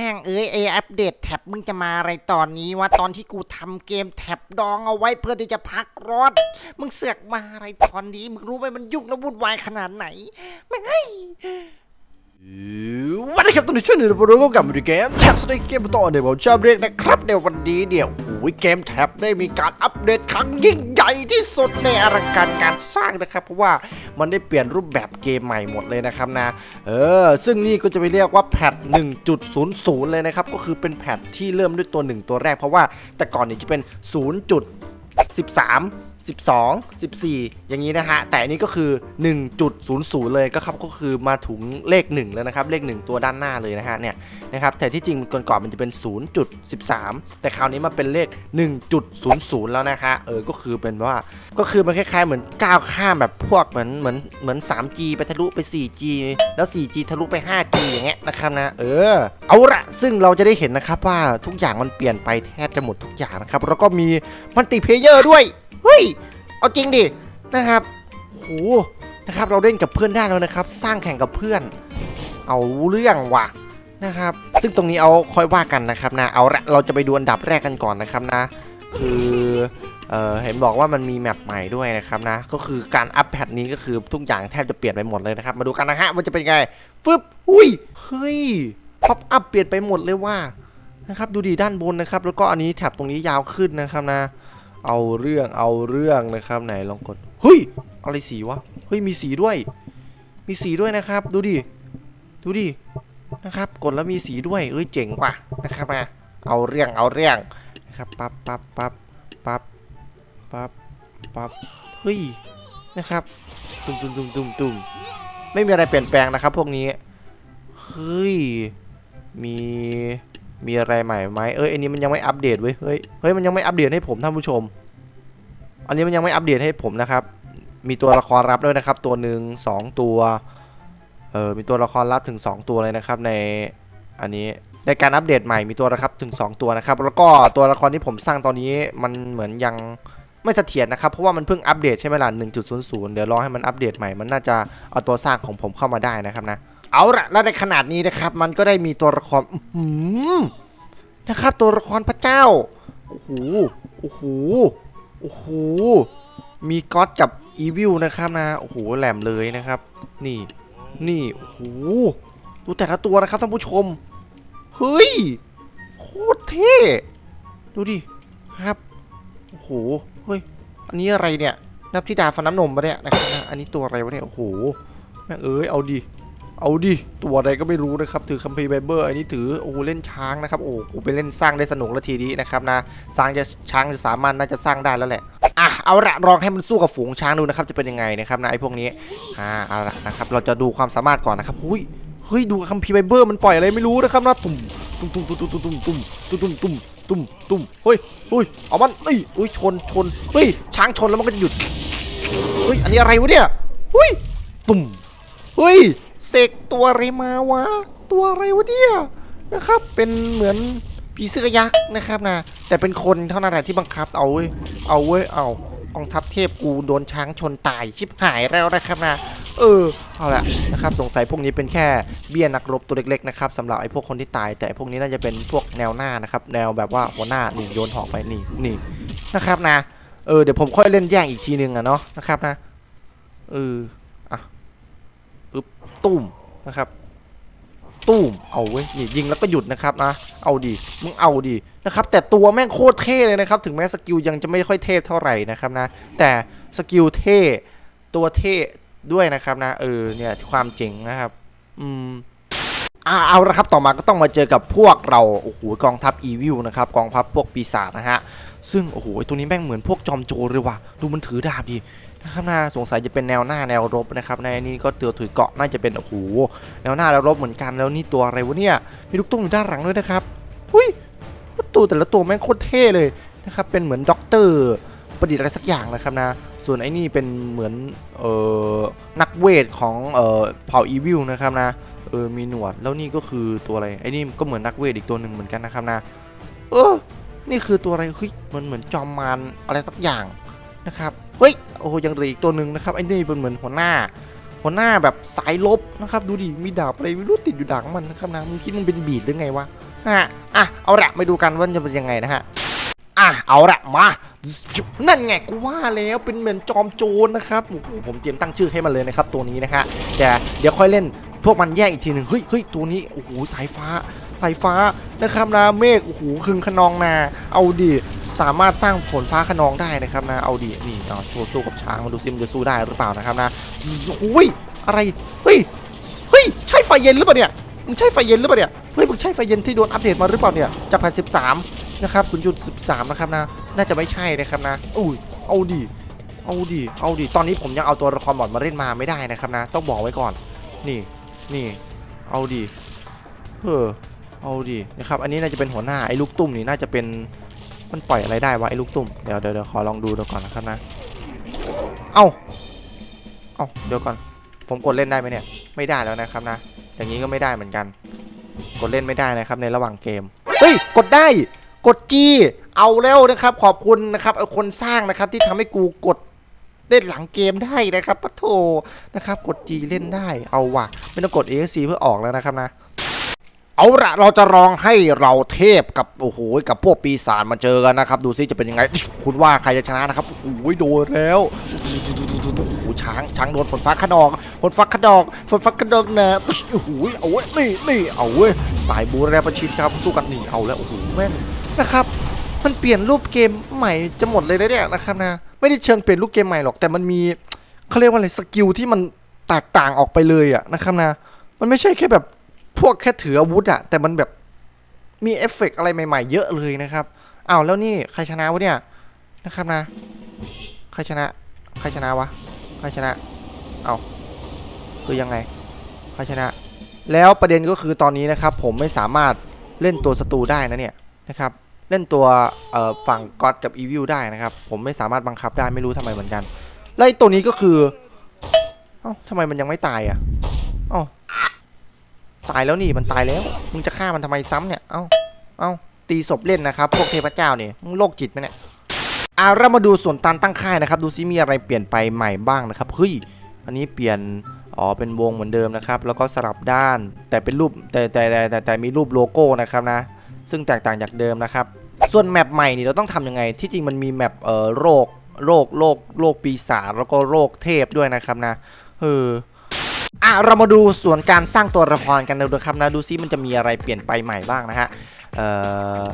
แม่งเอ้ยไออัปเดตแท็บมึงจะมาอะไรตอนนี้วะตอนที่กูทำเกมแท็บดองเอาไว้เพื่อที่จะพักร้อนมึงเสือกมาอะไรตอนนี้ มึงรู้ไหมมันยุ่งและวุ่นวายขนาดไหนแม่งไอ้ วันนี้ครับตอนนี้ช่วยหนึ่งเราก็กลับมาดูเกมแท็บสไตล์เกมต่อเดี๋ยวผมชอบเรียกนะครับเดี๋ยววันนี้เดี๋ยวโอ้ยเกมแท็บได้มีการอัปเดตครั้งยิ่งใหญ่ที่สุดในอลังการงานสร้างนะครับ เพราะว่ามันได้เปลี่ยนรูปแบบเกมใหม่หมดเลยนะครับนะ เออ ซึ่งนี่ก็จะไปเรียกว่าแพท1.00 เลยนะครับ ก็คือเป็นแพทที่เริ่มด้วยตัว 1 ตัวแรกเพราะว่าแต่ก่อนนี้จะเป็น 0.13 12 14 อย่างนี้นะฮะ แต่อันนี้ก็คือ 1.00 เลยก็ครับก็คือมาถึงเลข 1 แล้วนะครับ เลข 1 ตัวด้านหน้าเลยนะฮะเนี่ยนะครับแต่ที่จริงก่อนก่อนๆมันจะเป็น 0.13 แต่คราวนี้มาเป็นเลข 1.00 แล้วนะฮะเออก็คือเป็นว่าก็คือมันคล้ายๆเหมือนก้าวข้ามแบบพวกเหมือนเหมือนเหมือน 3G ไปทะลุไป 4G แล้ว 4G ทะลุไป 5G อย่างเงี้ยนะครับนะเออเอาละซึ่งเราจะได้เห็นนะครับว่าทุกอย่างมันเปลี่ยนไปแทบจะหมดทุกอย่างนะครับแล้วก็มีมัลติเพเยอร์ด้วย ฮ้ย เอาจริงดิ นะครับโหนะครับ เราเล่นกับเพื่อนได้แล้วนะครับ สร้างแข่งกับเพื่อน เอาเรื่องว่ะนะครับ ซึ่งตรงนี้เอาค่อยว่ากันนะครับนะ เอาละเราจะไปดูอันดับแรกกันก่อนนะครับนะ คือเอ่อเห็นบอกว่ามันมีแมปใหม่ด้วยนะครับนะ ก็คือการอัปแพทนี้ก็คือทุกอย่างแทบจะเปลี่ยนไปหมดเลยนะครับ มาดูกันนะฮะว่าจะเป็นไง ฟึบอุ้ย เฮ้ยป๊อปอัพเปลี่ยนไปหมดเลยว่านะครับ ดูดีด้านบนนะครับ แล้วก็อันนี้แถบตรงนี้ยาวขึ้นนะครับนะ เอาเรื่องเอาเรื่องนะครับไหนลองกดเฮ้ยอะไรสีวะเฮ้ยมีสีด้วย มีสีด้วยนะครับ ดูดิดูดินะครับกดแล้วมีสีด้วยเอ้ยเจ๋งว่ะนะครับนะเอาเรื่องเอาเรื่องนะครับปั๊บปั๊บปั๊บปั๊บปั๊บปั๊บเฮ้ยนะครับตุ้มตุ้มตุ้มตุ้มตุ้มไม่มีอะไรเปลี่ยนแปลงนะครับ พวกนี้เฮ้ยมี มีอะไรใหม่ไหมเอ้ยอันนี้มันยังไม่อัปเดตเว้ยเฮ้ยเฮ้ยมันยังไม่อัปเดตให้ผมท่านผู้ชม อันนี้มันยังไม่อัปเดตให้ผมนะครับ มีตัวละครรับด้วยนะครับ ตัวหนึ่งสองตัวเออมีตัวละครรับถึง 2 ตัวเลยนะครับในอันนี้ในการอัปเดตใหม่มีตัวละครับถึง 2 ตัวนะครับ แล้วก็ตัวละครที่ผมสร้างตอนนี้มันเหมือนยังไม่เสถียรนะครับ เพราะว่ามันเพิ่งอัปเดตใช่ไหมล่ะ1.00 เดี๋ยวรอให้มันอัปเดตใหม่ มันน่าจะเอาตัวสร้างของผมเข้ามาได้นะครับนะ เอาละแล้วในขนาดนี้นะครับ มันก็ได้มีตัวละครหือนะครับ ตัวละครพระเจ้าโอ้โหโอ้โหโอ้โหมีก็อดกับอีวิลนะครับนะโอ้โหแหลมเลยนะครับ นี่ นี่โอ้โหดูแต่ละตัวนะครับท่านผู้ชมเฮ้ยโคตรเท่ดูดิครับโอ้โหเฮ้ยอันนี้อะไรเนี่ยนับที่ดาฟันน้ำนมปะเนี่ยนะครับนะอันนี้ตัวอะไรวะเนี่ยโอ้โหแม่เอ้ยเอาดิ เอาดิ ตัวอะไรก็ไม่รู้นะครับ ถือคัมภีร์ไบเบิลอันนี้ถือ โอ้โหเล่นช้างนะครับ โอ้โหกูไปเล่นสร้างได้สนุกแล้วทีนี้นะครับนะ สร้างจะช้างจะสามารถน่าจะสร้างได้แล้วแหละ อะ เอาละลองให้มันสู้กับฝูงช้างดูนะครับ จะเป็นยังไงนะครับนะไอ้พวกนี้ อ่า เอาละนะครับ เราจะดูความสามารถก่อนนะครับหุยเฮ้ย ดูคัมภีร์ไบเบิลมันปล่อยอะไรไม่รู้นะครับนะตุ่มตุ่มตุ่มตุ่มตุ่มตุ่มตุ่มตุ่มตุ่มตุ่มตุ่มตุ่มเฮ้ยเฮ้ย เอามันเฮ้ยเฮ้ย ชน ชน เฮ้ย ช้างชนแล้วมันก็จะหยุด เฮ้ย อันนี้อะไรวะเนี่ยเฮ้ย ตุ่มเฮ้ย เสกตัวอะไรมาวะ ตัวอะไรวะเนี่ยนะครับ เป็นเหมือนผีเสื้อยักษ์นะครับนะ แต่เป็นคนเท่านั้นแหละที่บังคับ เอาเว้ย เอาเว้ย เอากองทัพเทพกูโดนช้างชนตายชิบหายแล้วนะครับนะ เออ เอาละนะครับ สงสัยพวกนี้เป็นแค่เบี้ยนักรบตัวเล็กๆนะครับสำหรับไอ้พวกคนที่ตาย แต่พวกนี้น่าจะเป็นพวกแนวหน้านะครับ แนวแบบว่าหัวหน้านี่โยนหอกไปนี่นี่นะครับนะ เออ เดี๋ยวผมค่อยเล่นแย่งอีกทีนึงอะเนาะนะครับนะ เออ ตุ้มนะครับตุ้มเอาเว้ยนี่ยิงแล้วก็หยุดนะครับนะเอาดีมึงเอาดีนะครับแต่ตัวแม่งโคตรเท่เลยนะครับถึงแม้สกิลยังจะไม่ค่อยเทพเท่าไหร่นะครับนะแต่สกิลเท่ตัวเท่ด้วยนะครับนะเออเนี่ยความเจ๋งนะครับอืมอ่าเอาละครับต่อมาก็ต้องมาเจอกับพวกเราโอ้โหกองทัพอีวิลนะครับกองทัพพวกปีศาจนะฮะ ซึ่งโอ้โหตัวนี้แม่งเหมือนพวกจอมโจรเลยว่ะดูมันถือดาบดินะครับนะสงสัยจะเป็นแนวหน้าแนวรบนะครับในนี้ก็เตือถือเกาะน่าจะเป็นโอ้โหแนวหน้าแนวรบเหมือนกันแล้วนี่ตัวอะไรวะเนี่ยมีลูกตุ้มอยู่ด้านหลังด้วยนะครับหุยตัวแต่ละตัวแม่งโคตรเท่เลยนะครับเป็นเหมือนด็อกเตอร์ประดิษฐ์อะไรสักอย่างนะครับนะส่วนไอ้นี่เป็นเหมือนเอ่อนักเวทของเอ่อเผ่าอีวิลนะครับนะเออมีหนวดแล้วนี่ก็คือตัวอะไรไอ้นี่ก็เหมือนนักเวทอีกตัวหนึ่งเหมือนกันนะครับนะเออ นี่คือตัวอะไรเฮ้ยมันเหมือนจอมมารอะไรสักอย่างนะครับเฮ้ยโอ้โหยังเหลืออีกตัวหนึ่งนะครับไอ้นี่เป็นเหมือนหัวหน้า หัวหน้าแบบสายลบนะครับ ดูดิมีดาบอะไรไม่รู้ติดอยู่ดังมันนะครับนะมึงคิดมันเป็นบีดหรือไงวะฮะอะเอาละมาดูกันว่าจะเป็นยังไงนะฮะอะเอาละมานั่นไงกูว่าแล้วเป็นเหมือนจอมโจรนะครับโอ้โหผมเตรียมตั้งชื่อให้มันเลยนะครับตัวนี้นะฮะแต่เดี๋ยวค่อยเล่นพวกมันแยกอีกทีหนึ่งเฮ้ยเฮ้ยตัวนี้โอ้โหสายฟ้า สายฟ้านะครับนะเมฆโอ้โหคึงขนองนา เอาดิสามารถสร้างฝนฟ้าขนองได้นะครับนะเอาดินี่เอาโชว์สู้กับช้างมาดูซิมันจะสู้ได้หรือเปล่านะครับนะโอ้ยอะไรเฮ้ยเฮ้ยใช่ไฟเย็นหรือเปล่าเนี่ยมึงใช่ไฟเย็นหรือเปล่าเนี่ยเฮ้ยมึงใช่ไฟเย็นที่โดนอัปเดตมาหรือเปล่าเนี่ยจากพันสิบสามนะครับ0.13นะครับนะน่าจะไม่ใช่นะครับนะอุ้ยเอาดิเอาดิเอาดิตอนนี้ผมยังเอาตัวละครบอดมาเล่นมาไม่ได้นะครับนะ ต้องบอกไว้ก่อน นี่นี่เอาดิเออ เอาดินะครับอันนี้น่าจะเป็นหัวหน้าไอ้ลูกตุ้มนี่น่าจะเป็นมันปล่อยอะไรได้วะไอ้ลูกตุ้มเดี๋ยวเดี๋ยวขอลองดูดูก่อนนะครับนะเอ้าเอ้าเดี๋ยวก่อน ผมกดเล่นได้ไหมเนี่ยไม่ได้แล้วนะครับนะ อย่างนี้ก็ไม่ได้เหมือนกัน กดเล่นไม่ได้นะครับในระหว่างเกมเฮ้ยกดได้กดจีเอาแล้วนะครับ ขอบคุณนะครับไอ้คนสร้างนะครับที่ทำให้กูกดเล่นหลังเกมได้นะครับปะโถนะครับ กดจีเล่นได้เอาว่ะไม่ต้องกด EXC เพื่อออกแล้วนะครับนะ เอาละเราจะลองให้เราเทพกับโอ้โหกับพวกปีศาจมาเจอกันนะครับดูซิจะเป็นยังไง คุณว่าใครจะชนะนะครับโอ้โหโดนแล้วโอ้โหช้างช้างโดนฝนฟ้าขนองฝนฟ้าขนองฝนฟ้าขนองนะโอ้โหเอาเว้ยนี่นี่เอาเว้ยสายบูแรประชิดครับสู้กันนี่เอาแล้วโอ้โหแม่นนะครับ มันเปลี่ยนรูปเกมใหม่จะหมดเลยนะเนี่ยนะครับนะไม่ได้เชิงเปลี่ยนรูปเกมใหม่หรอกแต่มันมีเขาเรียกว่าอะไรสกิลที่มันแตกต่างออกไปเลยอะนะครับนะมันไม่ใช่แค่แบบ พวกแค่ถืออาวุธอะแต่มันแบบมีเอฟเฟกต์อะไรใหม่ๆ เยอะเลยนะครับอ้าวแล้วนี่ใครชนะวะเนี่ยนะครับนะ ใครชนะ ใครชนะวะ ใครชนะ เอาคือยังไง ใครชนะ แล้วประเด็นก็คือตอนนี้นะครับ ผมไม่สามารถเล่นตัวศัตรูได้นะเนี่ยนะครับ เล่นตัวฝั่งก็อดกับอีวิลได้นะครับ ผมไม่สามารถบังคับได้ไม่รู้ทำไมเหมือนกัน แล้วไอ้ตัวนี้ก็คือ เอ้าทำไมมันยังไม่ตายอะ เอ้า ตายแล้วนี่มันตายแล้วมึงจะฆ่ามันทำไมซ้ำเนี่ยเอ้าเอ้าตีศพเล่นนะครับ พวกเทพเจ้าเนี่ยมึงโรคจิตไหมเนี่ยอ่าเรามาดูส่วนตันตั้งค่ายนะครับดูซิมีอะไรเปลี่ยนไปใหม่บ้างนะครับเฮ้ยอันนี้เปลี่ยนอ๋อเป็นวงเหมือนเดิมนะครับแล้วก็สลับด้านแต่เป็นรูปแต่แต่แต่แต่แต่มีรูปโลโก้นะครับนะ ซึ่งแตกต่างจากเดิมนะครับ ส่วนแมปใหม่นี่เราต้องทำยังไง ที่จริงมันมีแมปเอ่อโรคโรคโรคโรคปีศาจแล้วก็โรคเทพด้วยนะครับนะเออ อะเรามาดูส่วนการสร้างตัวละครกันดูนะครับนะดูซิมันจะมีอะไรเปลี่ยนไปใหม่บ้างนะฮะเอ่อ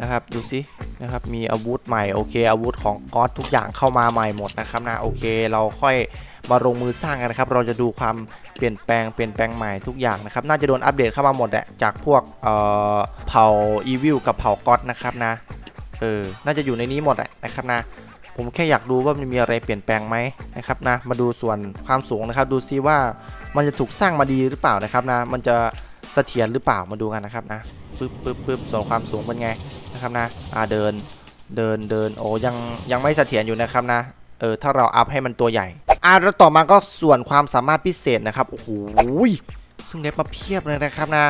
นะครับดูซินะครับมีอาวุธใหม่โอเคอาวุธของก๊อตทุกอย่างเข้ามาใหม่หมดนะครับนะโอเค เราค่อยมาลงมือสร้างกันนะครับ เราจะดูความเปลี่ยนแปลงเปลี่ยนแปลงใหม่ทุกอย่างนะครับ น่าจะโดนอัปเดตเข้ามาหมดแหละจากพวกเอ่อเผ่าอีวิลกับเผ่าก๊อตนะครับนะเออน่าจะอยู่ในนี้หมดแหละนะครับนะผมแค่อยากดูว่ามันมีอะไรเปลี่ยนแปลงไหมนะครับนะมาดูส่วนความสูงนะครับ ดูซิว่า มันจะถูกสร้างมาดีหรือเปล่านะครับนะ มันจะเสถียรหรือเปล่ามาดูกันนะครับนะปึ๊บปึ๊บปึ๊บส่วนความสูงเป็นไงนะครับนะอ่าเดินเดินเดินโอ้ยังยังไม่เสถียรอยู่นะครับนะเออถ้าเราอัพให้มันตัวใหญ่อ่าแล้วต่อมาก็ส่วนความสามารถพิเศษนะครับโอ้โหซึ่งเด็บมาเพียบเลยนะครับนะ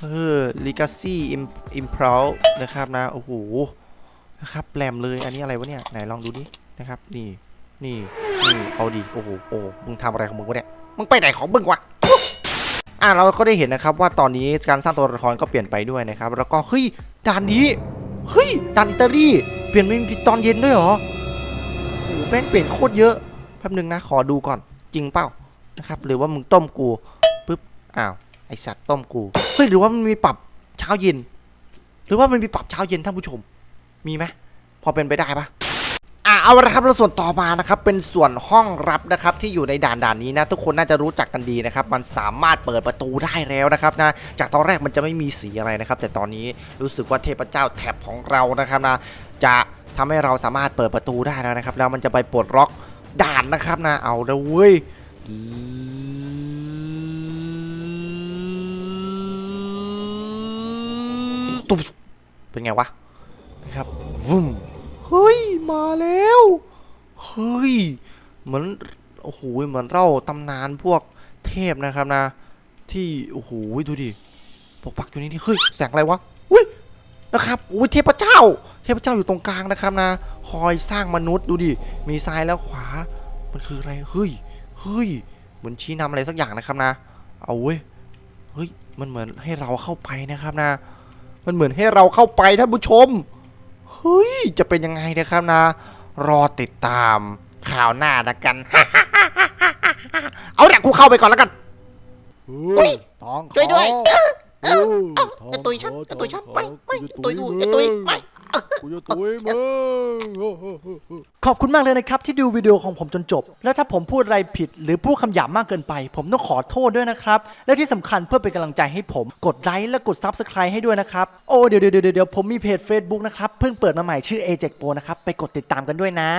เออ legacy improve นะครับนะโอ้โหนะครับแปลมเลยอันนี้อะไรวะเนี่ยไหนลองดูดินะครับนี่นี่นี่เอาดิโอ้โหโอ้มึงทำอะไรของมึงวะเนี่ย มึงไปไหนของมึงวะอะเราก็ได้เห็นนะครับว่าตอนนี้การสร้างตัวละครก็เปลี่ยนไปด้วยนะครับ แล้วก็เฮ้ยด่านนี้เฮ้ยด่านอิตาลีเปลี่ยนเป็นตอนเย็นด้วยเหรอโอ้โหแม่งเปลี่ยนโคตรเยอะแป๊บนึงนะขอดูก่อนจริงเปล่านะครับ หรือว่ามึงต้มกูปุ๊บอ้าวไอสัตว์ต้มกูเฮ้ยหรือว่ามันมีปรับเช้าเย็น หรือว่ามันมีปรับเช้าเย็นท่านผู้ชม มีไหมพอเป็นไปได้ปะ อะเอาละครับแล้วส่วนต่อมานะครับเป็นส่วนห้องรับนะครับที่อยู่ในด่านด่านนี้นะ ทุกคนน่าจะรู้จักกันดีนะครับมันสามารถเปิดประตูได้แล้วนะครับนะจากตอนแรกมันจะไม่มีสีอะไรนะครับ แต่ตอนนี้รู้สึกว่าเทพเจ้าแท็บของเรานะครับนะจะทำให้เราสามารถเปิดประตูได้แล้วนะครับ แล้วมันจะไปปลดล็อกด่านนะครับนะเอาแล้วเว้ยตุ๊บเป็นไงวะนะครับวุ้มเฮ้ย มาแล้ว เฮ้ย เหมือน โอ้โห เหมือนเล่าตำนานพวกเทพนะครับนะ ที่ โอ้โห ดูดิปกปักอยู่นี่นี่ เฮ้ย แสงอะไรวะ อุ้ย นะครับอุ้ยเทพเจ้า เทพเจ้าอยู่ตรงกลางนะครับนะ คอยสร้างมนุษย์ดูดิ มีซ้ายแล้วขวา มันคืออะไร เฮ้ย เฮ้ย เหมือนชี้นำอะไรสักอย่างนะครับนะ เอาเว้ย เฮ้ย มันเหมือนให้เราเข้าไปนะครับนะ มันเหมือนให้เราเข้าไปท่านผู้ชม ฮ้ย จะเป็นยังไงนะครับนะ รอติดตามข่าวหน้านะกัน เอาละกูเข้าไปก่อนแล้วกัน อุ๊ยทางช่วยด้วย เอ้าจะตุยฉันจะตุยฉันไม่ไม่กูจะตุยกูมึงจะตุยไม่ กูจะตุยมึงขอบคุณมากเลยนะครับ ที่ดูวิดีโอของผมจนจบ แล้วถ้าผมพูดอะไรผิด หรือพูดคำหยาบมากเกินไป ผมต้องขอโทษด้วยนะครับ และที่สำคัญเพื่อเป็นกำลังใจให้ผม กดไลค์และกด Subscribe ให้ด้วยนะครับ โอ้เดี๋ยวเดี๋ยวเดี๋ยวเดี๋ยวผมมีเพจ Facebook นะครับ เพิ่งเปิดมาใหม่ชื่อ a j e c Pro นะครับ ไปกดติดตามกันด้วยนะ